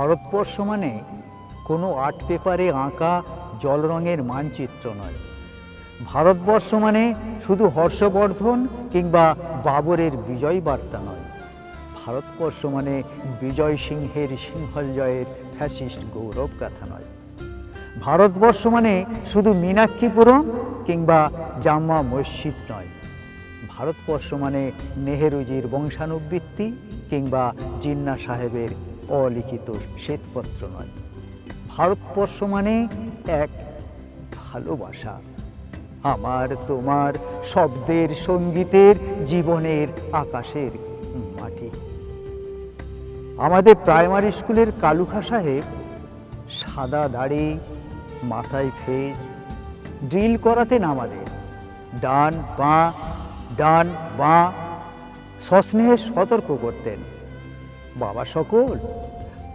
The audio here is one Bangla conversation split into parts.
ভারতবর্ষ মানে কোনো আর্ট পেপারে আঁকা জল রঙের মানচিত্র নয়। ভারতবর্ষ মানে শুধু হর্ষবর্ধন কিংবা বাবরের বিজয় বার্তা নয়। ভারতবর্ষ মানে বিজয় সিংহের সিংহল জয়ের ফ্যাসিস্ট গৌরব গাথা নয়। ভারতবর্ষ মানে শুধু মীনাক্ষীপুরম কিংবা জামা মসজিদ নয়। ভারতবর্ষ মানে নেহেরুজির বংশানুবৃত্তি কিংবা জিন্না সাহেবের অলিখিত শ্বেতপত্র নয়। ভারতবর্ষ মানে এক ভালোবাসা। আমার, তোমার, শব্দের, সঙ্গীতের, জীবনের আকাশের মাটি। আমাদের প্রাইমারি স্কুলের কালুখা সাহেব সাদা দাড়ি, মাথায় ফেজ, ড্রিল করাতেন আমাদের ডান বাঁ ডান বাঁ সস্নেহে সতর্ক করতেন। বাবা সকল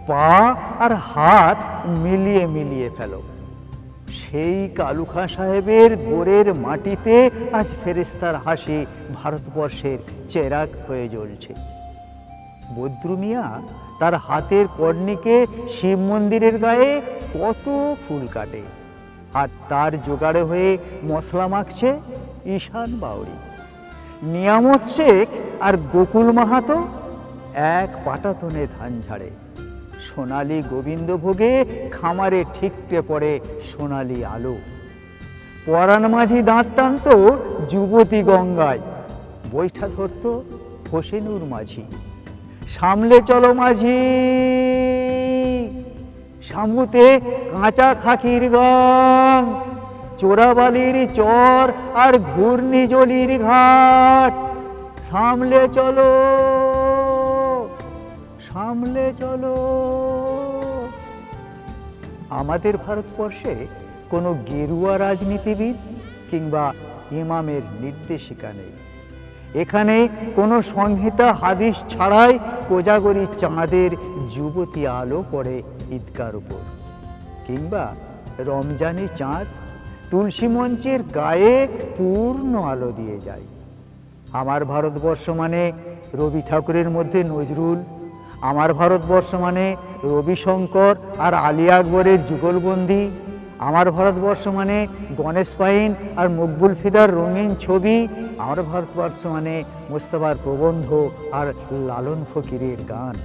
পা আর হাত মিলিয়ে মিলিয়ে ফেলো। সেই কালুখা সাহেবের গোরের মাটিতে আজ ফেরেস্তার হাসি ভারতবর্ষের চেরাক হয়ে জ্বলছে। বদ্রুমিয়া তার হাতের কর্ণিকে শিব মন্দিরের গায়ে কত ফুল কাটে আর তার জোগাড়ে হয়ে মশলা মাখছে ঈশান বাউরি নিয়ামত শেখ আর গোকুল মাহাতো এক পাটাতনে ধান ঝাড়ে। সোনালি গোবিন্দভোগে খামারে ঠিকটে পড়ে সোনালি আলো। পরাণ মাঝি দাঁত টানত যুবতী গঙ্গায়। বৈঠা ধরত হোসেনুর মাঝি। সামলে চলো মাঝি। সামুতে কাঁচা খাকির গান। চোরাবালির চর আর ঘূর্ণিজলির ঘাট। সামলে চলো। সামলে চলো। আমাদের ভারতবর্ষে কোনো গেরুয়া রাজনীতিবিদ কিংবা ইমামের নির্দেশিকা নেই। এখানে কোনো সংহিতা হাদিস ছাড়াই কোজাগরি চাঁদের যুবতী আলো পড়ে ঈদগার উপর। কিংবা রমজানি চাঁদ তুলসী মঞ্চের গায়ে পূর্ণ আলো দিয়ে যায়। আমার ভারতবর্ষ মানে রবি ঠাকুরের মধ্যে নজরুল আমার ভারতবর্ষ মানে রবিশঙ্কর আর আলী আকবরের যুগলবন্দি। আমার ভারতবর্ষ মানে গণেশ পাইন আর মকবুল ফিদার রঙিন ছবি। আমার ভারতবর্ষ মানে মুস্তফার প্রবন্ধ আর লালন ফকিরের গান।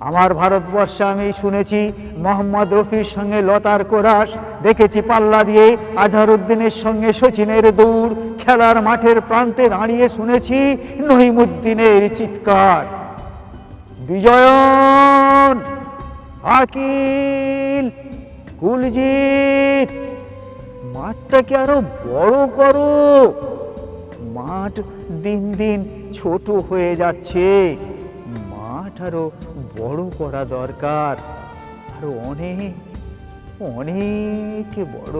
আমার ভারতবর্ষে আমি শুনেছি, মোহাম্মদ রফির সঙ্গে লতার কোরাস, দেখেছি পাল্লা দিয়ে আজহারউদ্দিনের সঙ্গে সচিনের দৌড়, খেলার মাঠের প্রান্তে দাঁড়িয়ে শুনেছি নহিমুদ্দিনের চিৎকার। বিজয়ন, আকিল, কুলজিৎ, মাঠটাকে আরও বড় করো। মাঠ দিন দিন ছোট হয়ে যাচ্ছে। মাঠ আরও বড় করা দরকার। আরও অনেক অনেক বড়।